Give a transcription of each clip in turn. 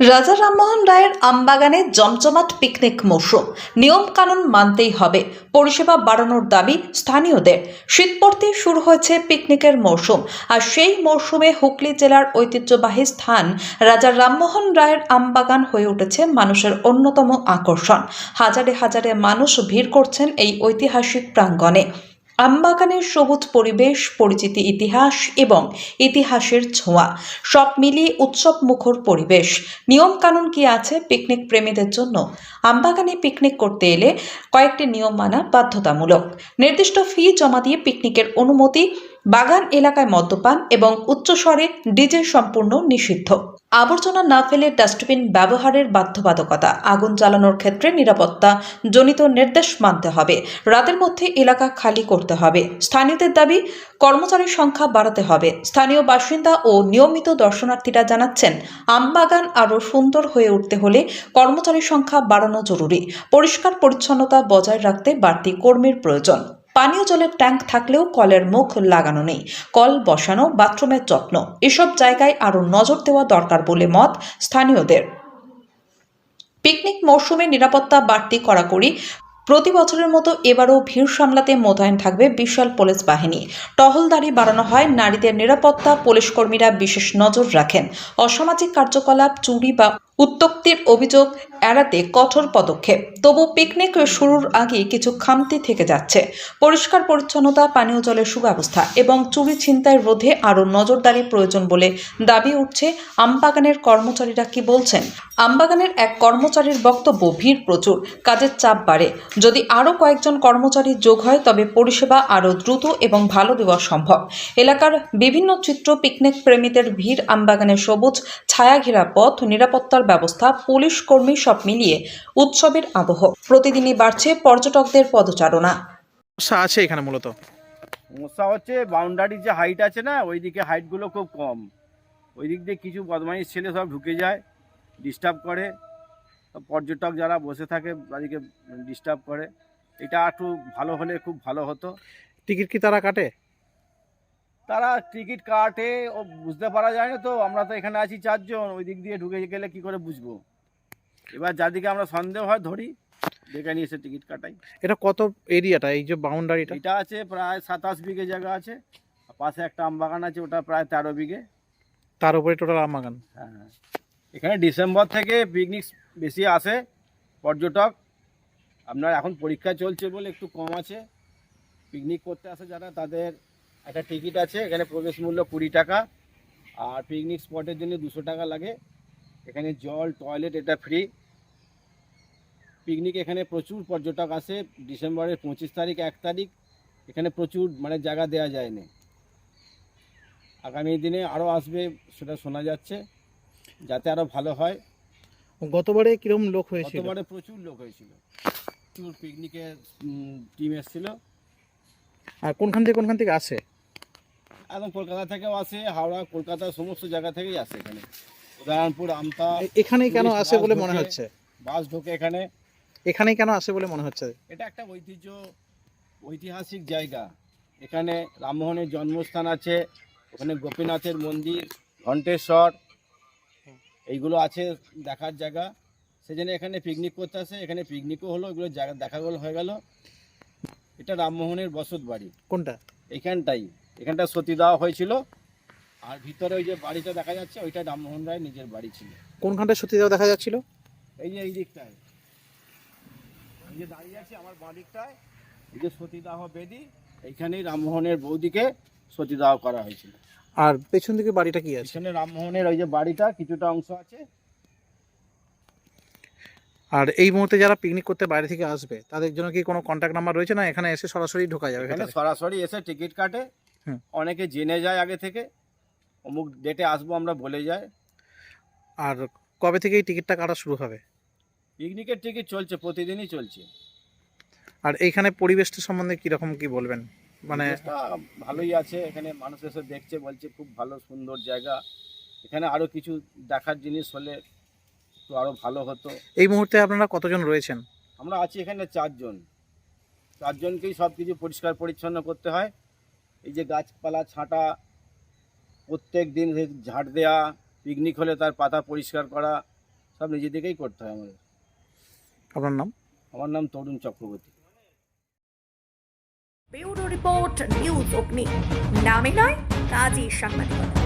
রাজা রামমোহন রায়ের আমবাগানে জমজমাট পিকনিক মৌসুম। নিয়ম কানুন মানতেই হবে। পরিষেবা বাড়ানোর দাবি স্থানীয়দের। শীত পড়তেই শুরু হয়েছে পিকনিকের মৌসুম। আর সেই মৌসুমে হুগলি জেলার ঐতিহ্যবাহী স্থান রাজা রামমোহন রায়ের আমবাগান হয়ে উঠেছে মানুষের অন্যতম আকর্ষণ। হাজারে হাজারে মানুষ ভিড় করছেন এই ঐতিহাসিক প্রাঙ্গণে। আমবাগানের সবুজ পরিবেশ, পরিচিতি ইতিহাস এবং ইতিহাসের ছোঁয়া। সব মিলিয়ে উৎসব মুখর পরিবেশ। নিয়ম কানুন কি আছে পিকনিক প্রেমীদের জন্য? আমবাগানে পিকনিক করতে এলে কয়েকটি নিয়ম মানা বাধ্যতামূলক। নির্দিষ্ট ফি জমা দিয়ে পিকনিকের অনুমতি বাগান এলাকায় মদ্যপান এবং উচ্চস্বরে ডিজে সম্পূর্ণ নিষিদ্ধ। আবর্জনা না ফেলে ডাস্টবিন ব্যবহারের বাধ্যবাধকতা, আগুন জ্বালানোর ক্ষেত্রে নিরাপত্তা জনিত নির্দেশ মানতে হবে। রাতের মধ্যে এলাকা খালি করতে হবে। স্থানীয়দের দাবি, কর্মচারীর সংখ্যা বাড়াতে হবে। স্থানীয় বাসিন্দা ও নিয়মিত দর্শনার্থীরা জানাচ্ছেন, আমবাগান আরও সুন্দর হয়ে উঠতে হলে কর্মচারীর সংখ্যা বাড়ানো জরুরি। পরিষ্কার পরিচ্ছন্নতা বজায় রাখতে বাড়তি কর্মীর প্রয়োজন। পানীয় জলের ট্যাঙ্ক থাকলেও কলের মুখ লাগানো নেই। কল বসানো, বাথরুমের যত্ন। এসব জায়গায় আরও নজর দেওয়া দরকার বলে মত স্থানীয়দের। পিকনিক মৌসুমে নিরাপত্তা বাড়তি কড়াকড়ি। প্রতি বছরের মতো এবারও ভিড় সামলাতে মোতায়েন থাকবে বিশাল পুলিশ বাহিনী। টহলদারি বাড়ানো হয়, নারীদের নিরাপত্তা, পুলিশ কর্মীরা বিশেষ নজর রাখেন। অসামাজিক কার্যকলাপ, চুরি বা উত্তক্তির অভিযোগ এড়াতে কঠোর পদক্ষেপ। তবু পিকনিক শুরুর আগে কিছু খামতি থেকে যাচ্ছে। পরিষ্কার পরিচ্ছন্নতা, পানীয় জলের সুব্যবস্থা এবং চুরি ছিনতাই রোধে আরও নজরদারি প্রয়োজন বলে দাবি উঠছে আমবাগানের কর্মচারীরা কি বলছেন? আমবাগানের এক কর্মচারীর বক্তব্য, ভিড় প্রচুর, কাজের চাপ বাড়ে। যদি আরও কয়েকজন কর্মচারী যোগ হয়, তবে পরিষেবা আরও দ্রুত এবং ভালো দেওয়া সম্ভব। এলাকার বিভিন্ন চিত্র পিকনিক প্রেমীদের ভিড়, আমবাগানের সবুজ ছায়া ঘেরা পথ, নিরাপত্তার ব্যবস্থা পুলিশ কর্মী সব মিলিয়ে উৎসবের আবহ। প্রতিদিনই বাড়ছে পর্যটকদের পদচারণা। সমস্যা আছে এখানে মূলত? সমস্যা হচ্ছে বাউন্ডারির যে হাইট আছে না ওইদিকে হাইটগুলো খুব কম। ওই দিক দিয়ে কিছু বদমাইশ ছেলে সব ঢুকে যায় ডিস্টার্ব করে। পর্যটক যারা বসে থাকে তাদেরকে ডিস্টার্ব করে। এটা একটু ভালো হলে খুব ভালো হতো। টিকিট কি তারা কাটে? তারা টিকিট কাটে ও বুঝতে পারা যায় না তো আমরা তো এখানে আছি চারজন ওই দিক দিয়ে ঢুকে গেলে কি করে বুঝব? এবার যাদিকে আমরা সন্দেহ হয় ধরি দেখে নিয়ে এসে টিকিট কাটাই। এটা কত এরিয়াটা এই যে বাউন্ডারিটা? এটা আছে প্রায় সাতাশ বিঘে জায়গা আছে পাশে একটা আম বাগান আছে ওটা প্রায় তেরো বিঘে। তার উপরে টোটাল আমাগান হ্যাঁ হ্যাঁ। এখানে ডিসেম্বর থেকে পিকনিক বেশি আসে পর্যটক। আপনার এখন পরীক্ষা চলছে বলে একটু কম আছে। পিকনিক করতে আসে যারা তাদের একটা টিকিট আছে এখানে প্রবেশ মূল্য কুড়ি টাকা আর পিকনিক স্পটের জন্য দুশো টাকা লাগে। এখানে জল টয়লেট এটা ফ্রি পিকনিক এখানে প্রচুর পর্যটক আসে ডিসেম্বরের পঁচিশ তারিখ এক তারিখ। এখানে প্রচুর মানে জায়গা দেওয়া যায়নি। আগামী দিনে আরও আসবে সেটা শোনা যাচ্ছে যাতে আরও ভালো হয়। গতবারে কীরকম লোক হয়েছিল? গতবারে প্রচুর লোক হয়েছিল। প্রচুর পিকনিকে টিম এসেছিল। আর কোনখান থেকে কোনখান থেকে আসে? একদম কলকাতা থেকেও আসে হাওড়া কলকাতা সমস্ত জায়গা থেকেই আসে এখানে। উদয়নপুর আমতা এখানেই কেন আসে বলে মনে হচ্ছে? বাস ঢোকে এখানে। এখানেই কেন আসে বলে মনে হচ্ছে? এটা একটা ঐতিহ্য ঐতিহাসিক জায়গা। এখানে রামমোহনের জন্মস্থান আছে ওখানে গোপীনাথের মন্দির ঘণ্টেশ্বর এইগুলো আছে দেখার জায়গা। সেজন্য এখানে পিকনিক করতে আসে এখানে পিকনিকও হলো এগুলো জায়গা দেখাগুলো হয়ে গেল। এটা রামমোহনের বসত বাড়ি কোনটা? এখানটাই। এখানটা সতী দেওয়া হয়েছিল। আর ভিতরে ওই যে বাড়িটা দেখা যাচ্ছে ওইটা রামমোহন রায় নিজের বাড়ি ছিল। কোনখানটায় সত্যি দেখা যাচ্ছিল? এই যে এই দিকটায়। আমি যে দাঁড়িয়ে আছি আমার বাড়িটায় এই যে সতীদাহ বেদি এইখানেই রামমোহনের বৌদিকে সতীদাহ করা হয়েছিল। আর পেছন দিকে বাড়িটা কি আছে? পিছনে রামমোহনের ওই যে বাড়িটা কিছুটা অংশ আছে। আর এই মুহূর্তে যারা পিকনিক করতে বাইরে থেকে আসবে তাদের জন্য কি কোনো কন্ট্যাক্ট নাম্বার রয়েছে না এখানে এসে সরাসরি ঢোকা যাবে এখানে সরাসরি এসে টিকিট কাটে। অনেকে জেনে যায় আগে থেকে অমুক ডেটে আসব আমরা বলে যাই আর কবে থেকে এই টিকিটটা কাটা শুরু হবে? পিকনিকের টিকিট চলছে প্রতিদিনই চলছে। আর এইখানে পরিবেশটা সম্বন্ধে কীরকম কি বলবেন? মানে ভালোই আছে এখানে মানুষ এসে দেখছে বলছে খুব ভালো সুন্দর জায়গা। এখানে আরও কিছু দেখার জিনিস হলে তো আরও ভালো হতো। এই মুহূর্তে আপনারা কতজন রয়েছেন? আমরা আছি এখানে চারজন। চারজনকেই সব কিছু পরিষ্কার পরিচ্ছন্ন করতে হয়। এই যে গাছপালা ছাঁটা প্রত্যেক দিন ঝাঁট দেওয়া পিকনিক হলে তার পাতা পরিষ্কার করা সব নিজে থেকেই করতে হয় আমাদের। আপনার নাম? আমার নাম Tarun Chakraborty. Bureau report news Agni. নামে নয় কাজী সাংবাদিকতা।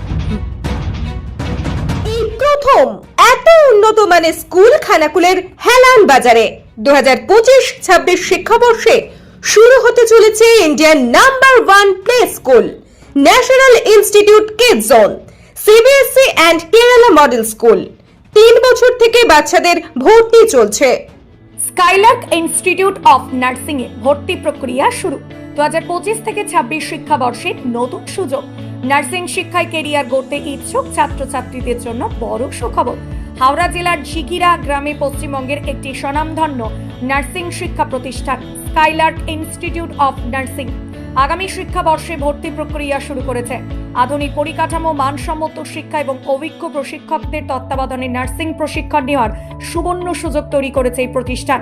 এই প্রথম এত উন্নত মানের স্কুল খানাকুলের হেলান বাজারে। দু হাজার পঁচিশ ছাব্বিশ শিক্ষাবর্ষে শুরু হতে চলেছে Indian number one play school, national institute zone CBSC and Kerala model school. তিন বছর থেকে বাচ্চাদের ভর্তি চলছে। স্কাইলার্ক ইনস্টিটিউট অফ নার্সিং এ ভর্তি প্রক্রিয়া শুরু। দু হাজার পঁচিশ থেকে ছাব্বিশ শিক্ষাবর্ষের নতুন সুযোগ। নার্সিং শিক্ষায় কেরিয়ার গড়তে ইচ্ছুক ছাত্রছাত্রীদের জন্য বড় সুখবর। হাওড়া জেলার ঝিকিরা গ্রামে পশ্চিমবঙ্গের একটি স্বনামধন্য নার্সিং শিক্ষা প্রতিষ্ঠান, স্কাইলার্ক ইনস্টিটিউট অফ নার্সিং। আগামী শিক্ষাবর্ষে ভর্তি প্রক্রিয়া শুরু করেছে। আধুনিক পরিকাঠামো, মানসম্মত শিক্ষা এবং অভিজ্ঞ প্রশিক্ষকদের তত্ত্বাবধানে নার্সিং প্রশিক্ষণ নেওয়ার সুবর্ণ সুযোগ তৈরি করেছে এই প্রতিষ্ঠান।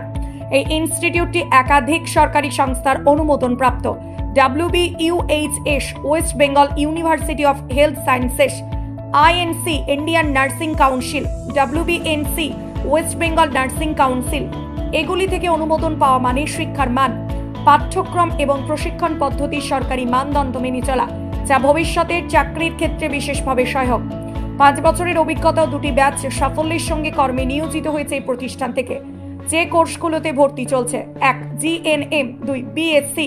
এই ইনস্টিটিউটটি একাধিক সরকারি সংস্থার অনুমোদন প্রাপ্ত WB UHS west Bengal university of health sciences INC Indian nursing council WBNC west Bengal nursing council. এগুলি থেকে অনুমোদন পাওয়া মানে শিক্ষার মান, পাঠ্যক্রম এবং প্রশিক্ষণ পদ্ধতি সরকারি মানদণ্ড মেনে চলা, যা ভবিষ্যতের চাকরির ক্ষেত্রে বিশেষভাবে সহায়ক। পাঁচ বছরের অভিজ্ঞতা দুটি ব্যাচ সাফল্যের সঙ্গে কর্মে নিয়োজিত হয়েছে এই প্রতিষ্ঠান থেকে। যে কোর্সগুলোতে ভর্তি চলছে, এক জিএনএম দুই BSc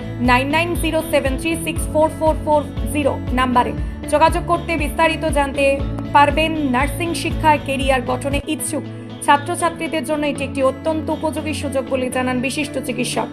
nine nine zero seven six four four four zero নাম্বারে যোগাযোগ করতে বিস্তারিত জানতে পারবেন নার্সিং শিক্ষায় কেরিয়ার গঠনে ইচ্ছুক ছাত্রছাত্রীদের জন্য এটি একটি অত্যন্ত উপযোগী সুযোগ বলে জানান বিশিষ্ট চিকিৎসক।